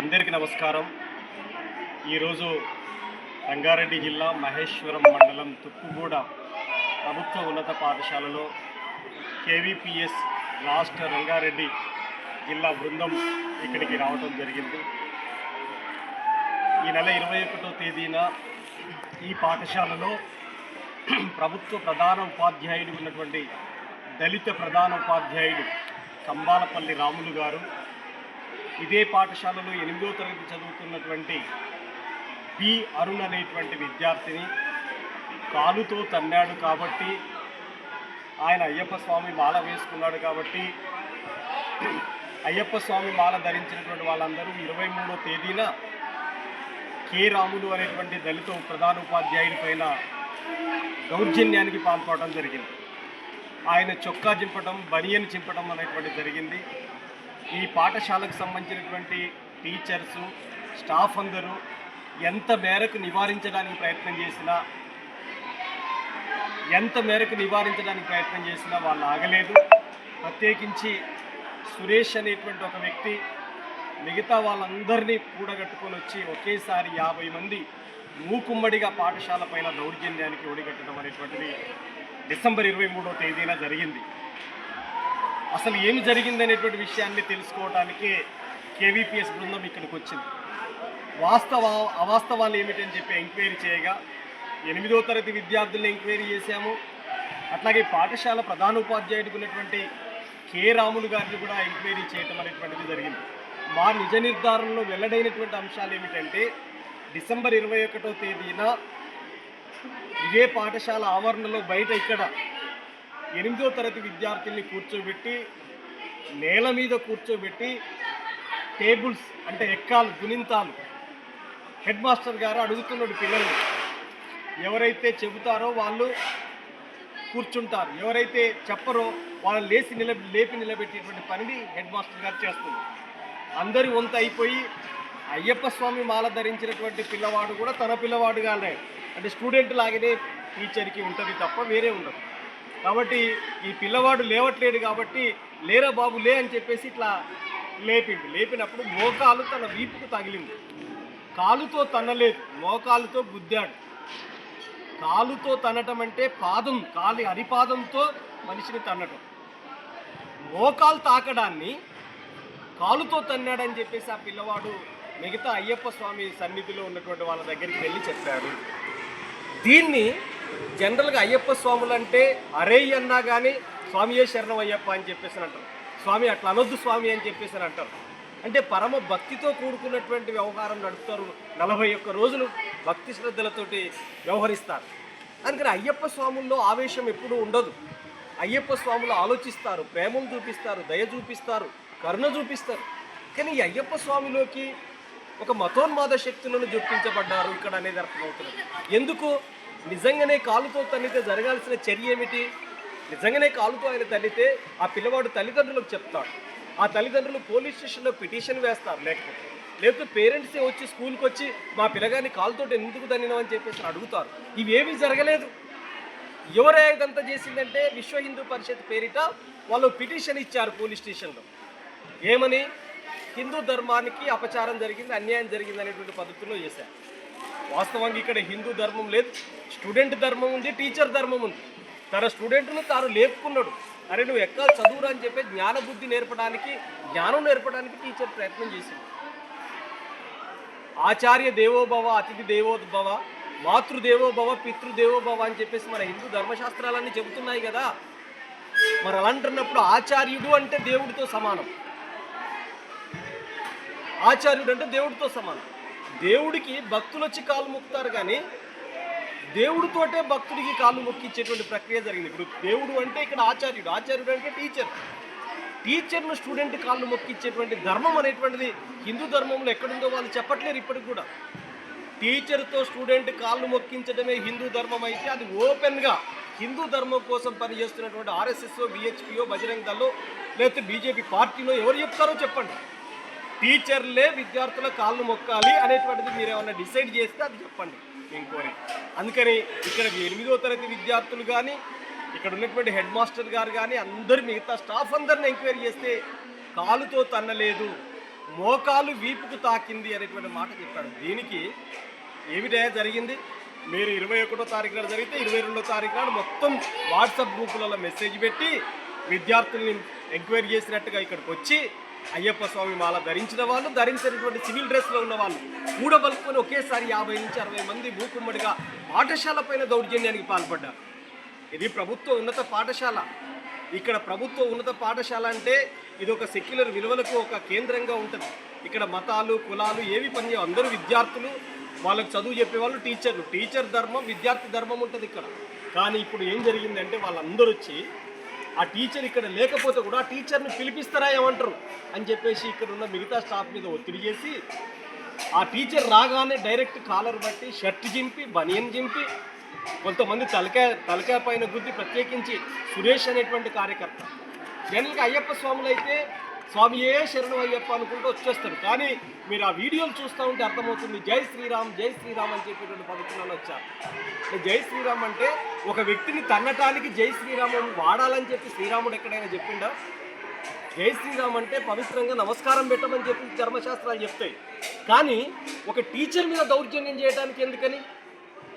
అందరికీ నమస్కారం. ఈరోజు రంగారెడ్డి జిల్లా మహేశ్వరం మండలం తుక్కుగూడ ప్రభుత్వ ఉన్నత పాఠశాలలో కేవీపీఎస్ రాష్ట్ర రంగారెడ్డి జిల్లా బృందం ఇక్కడికి రావడం జరిగింది. ఈ నెల ఇరవై ఒకటో తేదీన ఈ పాఠశాలలో ప్రభుత్వ ప్రధాన ఉపాధ్యాయుడు ఉన్నటువంటి దళిత ప్రధాన ఉపాధ్యాయుడు కంబాలపల్లి రాములు గారు. ఇదే పాఠశాలలో ఎనిమిదో తరగతి చదువుతున్నటువంటి పి అరుణ్ అనేటువంటి విద్యార్థిని కాలుతో తన్నాడు కాబట్టి ఆయన అయ్యప్ప స్వామి మాల వేసుకున్నాడు కాబట్టి అయ్యప్ప స్వామి మాల ధరించినటువంటి వాళ్ళందరూ ఇరవై మూడో తేదీన కె రాములు అనేటువంటి దళిత ప్రధాన ఉపాధ్యాయుడి పైన దౌర్జన్యానికి పాల్పడడం జరిగింది. ఆయన చొక్కా చింపడం బనియన్ చింపడం అనేటువంటి జరిగింది. ఈ పాఠశాలకు సంబంధించినటువంటి టీచర్సు స్టాఫ్ అందరూ ఎంత మేరకు నివారించడానికి ప్రయత్నం చేసినా ఎంత మేరకు నివారించడానికి ప్రయత్నం చేసినా వాళ్ళు ఆగలేదు. ప్రత్యేకించి సురేష్ అనేటువంటి ఒక వ్యక్తి మిగతా వాళ్ళందరినీ కూడగట్టుకొని వచ్చి ఒకేసారి యాభై మంది మూకుమ్మడిగా పాఠశాల పైన దౌర్జన్యానికి ఒడిగట్టడం అనేటువంటిది డిసెంబర్ ఇరవై మూడో తేదీన జరిగింది. అసలు ఏమి జరిగింది అనేటువంటి విషయాన్ని తెలుసుకోవడానికి కేవీపీఎస్ బృందం ఇక్కడికి వచ్చింది వాస్తవ అవాస్తవాలు ఏమిటని చెప్పి ఎంక్వైరీ చేయగా ఎనిమిదో తరగతి విద్యార్థులను ఎంక్వైరీ చేశాము. అట్లాగే పాఠశాల ప్రధానోపాధ్యాయుడికి ఉన్నటువంటి కె రాములు గారిని కూడా ఎంక్వైరీ చేయటం అనేటువంటిది జరిగింది. మా నిజ నిర్ధారణలో వెల్లడైనటువంటి అంశాలు ఏమిటంటే డిసెంబర్ ఇరవై ఒకటో తేదీన ఇదే పాఠశాల ఆవరణలో బయట ఇక్కడ ఎనిమిదో తరగతి విద్యార్థుల్ని కూర్చోబెట్టి నేల మీద కూర్చోబెట్టి టేబుల్స్ అంటే ఎక్కాలు గుణింతాలు. హెడ్ మాస్టర్ గారు అడుగుతున్నాడు పిల్లల్ని ఎవరైతే చెబుతారో వాళ్ళు కూర్చుంటారు. ఎవరైతే చెప్పరో వాళ్ళని లేచి నిలబె లేపి నిలబెట్టేటువంటి పనిని హెడ్ మాస్టర్ గారు చేస్తుంది అందరి వంత అయిపోయి అయ్యప్ప స్వామి మాల ధరించినటువంటి పిల్లవాడు కూడా తన పిల్లవాడుగానే అంటే స్టూడెంట్ లాగానే టీచర్కి ఉంటుంది తప్ప వేరే ఉండదు. కాబట్టి ఈ పిల్లవాడు లేవట్లేడు కాబట్టి లేరా బాబు లే అని చెప్పేసి ఇట్లా లేపింది లేపినప్పుడు మోకాలు తన వీపుకు తగిలింది. కాలుతో తన్నలేదు మోకాలుతో గుద్దాడు. కాలుతో తన్నటం అంటే పాదం కాలి అరిపాదంతో మనిషిని తన్నటం. మోకాలు తాకడాన్ని కాలుతో తన్నాడని చెప్పేసి ఆ పిల్లవాడు మిగతా అయ్యప్ప స్వామి సన్నిధిలో ఉన్నటువంటి వాళ్ళ దగ్గరికి వెళ్ళి చెప్పారు. దీన్ని జనరల్గా అయ్యప్ప స్వాములు అంటే అరే అన్నా కానీ స్వామియే శరణం అయ్యప్ప అని చెప్పేసి అంటారు. స్వామి అట్లా అనొద్దు స్వామి అని చెప్పేసి అంటారు. అంటే పరమ భక్తితో కూడుకున్నటువంటి వ్యవహారం నడుపుతారు నలభై ఒక్క రోజులు భక్తి శ్రద్ధలతోటి వ్యవహరిస్తారు. అందుకని అయ్యప్ప స్వాముల్లో ఆవేశం ఎప్పుడూ ఉండదు. అయ్యప్ప స్వాములు ఆలోచిస్తారు ప్రేమను చూపిస్తారు దయ చూపిస్తారు కరుణ చూపిస్తారు. కానీ ఈ అయ్యప్ప స్వామిలోకి ఒక మతోన్మాద శక్తులను జొప్పించబడ్డారు ఇక్కడ అనేది అర్థమవుతున్నది ఎందుకు? నిజంగానే కాలుతో తన్నితే జరగాల్సిన చర్య ఏమిటి? నిజంగానే కాలుతో ఆయన తల్లితే ఆ పిల్లవాడు తల్లిదండ్రులకు చెప్తాడు. ఆ తల్లిదండ్రులు పోలీస్ స్టేషన్లో పిటిషన్ వేస్తారు లేకపోతే. లేకపోతే పేరెంట్సే వచ్చి స్కూల్కి వచ్చి మా పిల్లగాని కాలుతో ఎందుకు తన్నినామని చెప్పేసి అడుగుతారు. ఇవేమీ జరగలేదు. ఎవరే ఇదంతా చేసిందంటే విశ్వ హిందూ పరిషత్ పేరిట వాళ్ళు పిటిషన్ ఇచ్చారు పోలీస్ స్టేషన్లో. ఏమని? హిందూ ధర్మానికి అపచారం జరిగింది అన్యాయం జరిగింది అనేటువంటి పద్ధతిలో చేశారు. వాస్తవంగా ఇక్కడ హిందూ ధర్మం లేదు స్టూడెంట్ ధర్మం ఉంది టీచర్ ధర్మం ఉంది. తన స్టూడెంట్ను తాను లేపుకున్నాడు. అరే నువ్వు ఎక్కడ చదువురా అని చెప్పి జ్ఞాన బుద్ధి నేర్పడానికి జ్ఞానం నేర్పడానికి టీచర్ ప్రయత్నం చేసింది. ఆచార్య దేవోభవ అతిథి దేవోద్భవ మాతృదేవోభవ పితృదేవోభవ అని చెప్పేసి మన హిందూ ధర్మశాస్త్రాలన్నీ చెబుతున్నాయి కదా. మరి అలాంటున్నప్పుడు ఆచార్యుడు అంటే దేవుడితో సమానం. ఆచార్యుడు అంటే దేవుడితో సమానం. దేవుడికి భక్తులు వచ్చి కాలు మొక్కుతారు కానీ దేవుడితోటే భక్తుడికి కాళ్ళు మొక్కిచ్చేటువంటి ప్రక్రియ జరిగింది. ఇప్పుడు దేవుడు అంటే ఇక్కడ ఆచార్యుడు ఆచార్యుడు అంటే టీచర్ టీచర్ను స్టూడెంట్ కాళ్ళు మొక్కిచ్చేటువంటి ధర్మం అనేటువంటిది హిందూ ధర్మంలో ఎక్కడుందో వాళ్ళు చెప్పట్లేరు ఇప్పటికి కూడా. టీచర్తో స్టూడెంట్ కాళ్ళు మొక్కించడమే హిందూ ధర్మం అయితే అది ఓపెన్గా హిందూ ధర్మం కోసం పనిచేస్తున్నటువంటి ఆర్ఎస్ఎస్ బిహెచ్పియో బజరంగ్ దళో లేకపోతే బీజేపీ పార్టీలో ఎవరు చెప్తారో చెప్పండి. టీచర్లే విద్యార్థుల కాళ్ళు మొక్కాలి అనేటువంటిది మీరు ఏమైనా డిసైడ్ చేస్తే అది చెప్పండి. ఇంకోరి అందుకని ఇక్కడ ఎనిమిదో తరగతి విద్యార్థులు కానీ ఇక్కడ ఉన్నటువంటి హెడ్ మాస్టర్ గారు కానీ అందరు మిగతా స్టాఫ్ అందరిని ఎంక్వైరీ చేస్తే కాలుతో తన్నలేదు మోకాలు వీపుకు తాకింది అనేటువంటి మాట చెప్పాడు. దీనికి ఏమిటా జరిగింది? మీరు ఇరవై ఒకటో తారీఖు నాడు జరిగితే ఇరవై రెండో తారీఖు నాడు మొత్తం వాట్సాప్ గ్రూపులలో మెసేజ్ పెట్టి విద్యార్థుల్ని ఎంక్వైరీ చేసినట్టుగా ఇక్కడికి వచ్చి అయ్యప్ప స్వామి మాల ధరించిన వాళ్ళు ధరించినటువంటి సివిల్ డ్రెస్లో ఉన్న వాళ్ళు. కూడబలుకొని ఒకేసారి యాభై నుంచి అరవై మంది భూకుమ్మడిగా పాఠశాల పైన దౌర్జన్యానికి పాల్పడ్డారు. ఇది ప్రభుత్వ ఉన్నత పాఠశాల. ఇక్కడ ప్రభుత్వ ఉన్నత పాఠశాల అంటే ఇది ఒక సెక్యులర్ విలువలకు ఒక కేంద్రంగా ఉంటుంది. ఇక్కడ మతాలు కులాలు ఏవి పని అందరూ విద్యార్థులు. వాళ్ళకి చదువు చెప్పేవాళ్ళు టీచర్లు. టీచర్ ధర్మం విద్యార్థి ధర్మం ఉంటుంది ఇక్కడ. కానీ ఇప్పుడు ఏం జరిగిందంటే వాళ్ళందరూ వచ్చి ఆ టీచర్ ఇక్కడ లేకపోతే కూడా ఆ టీచర్ని పిలిపిస్తారా ఏమంటారు? అని చెప్పేసి ఇక్కడ ఉన్న మిగతా స్టాఫ్ మీద ఒత్తిడి చేసి ఆ టీచర్ రాగానే డైరెక్ట్ కాలర్ బట్టి షర్ట్ చింపి బనియన్ చింపి కొంతమంది తలకాయ తలకాయ పైన గుద్ది ప్రత్యేకించి సురేష్ అనేటువంటి కార్యకర్త. జనరల్గా అయ్యప్ప స్వాములు అయితే స్వామియే శరణం అయ్యప్ప అనుకుంటూ వచ్చేస్తారు. కానీ మీరు ఆ వీడియోలు చూస్తూ ఉంటే అర్థమవుతుంది జై శ్రీరామ్ జై శ్రీరామ్ అని చెప్పేటువంటి పద్ధతులలో వచ్చారు. జై శ్రీరామ్ అంటే ఒక వ్యక్తిని తన్నటానికి జై శ్రీరామం వాడాలని చెప్పి శ్రీరాముడు ఎక్కడైనా చెప్పిండా? జై శ్రీరామ్ అంటే పవిత్రంగా నమస్కారం పెట్టమని చెప్పి ధర్మశాస్త్రాలు చెప్తాయి. కానీ ఒక టీచర్ మీద దౌర్జన్యం చేయడానికి ఎందుకని?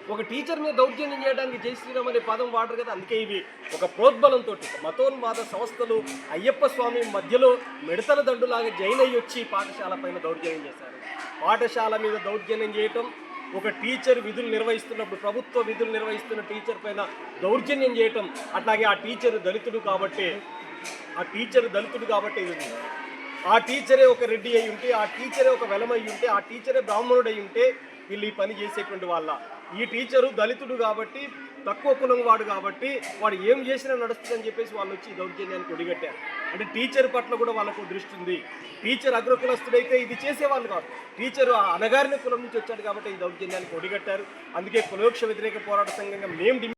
ఒక టీచర్ మీద దౌర్జన్యం చేయడానికి జై శ్రీరామ్ అనే పదం వాడరు కదా అందుకే ఇవి. ఒక ప్రోద్బలంతో మతోన్మాద సంస్థలు అయ్యప్ప స్వామి మధ్యలో మిడతల దండులాగా జైన్ అయ్యి వచ్చి పాఠశాల పైన దౌర్జన్యం చేశారు. పాఠశాల మీద దౌర్జన్యం చేయటం ఒక టీచర్ విధులు నిర్వహిస్తున్నప్పుడు ప్రభుత్వ విధులు నిర్వహిస్తున్న టీచర్ పైన దౌర్జన్యం చేయటం అట్లాగే ఆ టీచర్ దళితుడు కాబట్టి ఆ టీచర్ దళితుడు కాబట్టి ఇది ఆ టీచరే ఒక రెడ్డి అయి ఉంటే ఆ టీచరే ఒక వెలమై ఉంటే ఆ టీచరే బ్రాహ్మణుడు అయి ఉంటే వీళ్ళు ఈ పని చేసేటువంటి వాళ్ళ. ఈ టీచరు దళితుడు కాబట్టి తక్కువ కులం వాడు కాబట్టి వాడు ఏం చేసినా నడుస్తుందని చెప్పేసి వాళ్ళు వచ్చి దౌర్జన్యానికి ఒడిగట్టారు. అంటే టీచర్ పట్ల కూడా వాళ్ళకు దృష్టి ఉంది. టీచర్ అగ్రకులస్తుడైతే ఇది చేసేవాళ్ళు కాదు. టీచర్ అనగారిన కులం నుంచి వచ్చాడు కాబట్టి ఈ దౌర్జన్యానికి ఒడిగట్టారు. అందుకే కులవృక్ష వ్యతిరేక పోరాట సంఘంగా మేము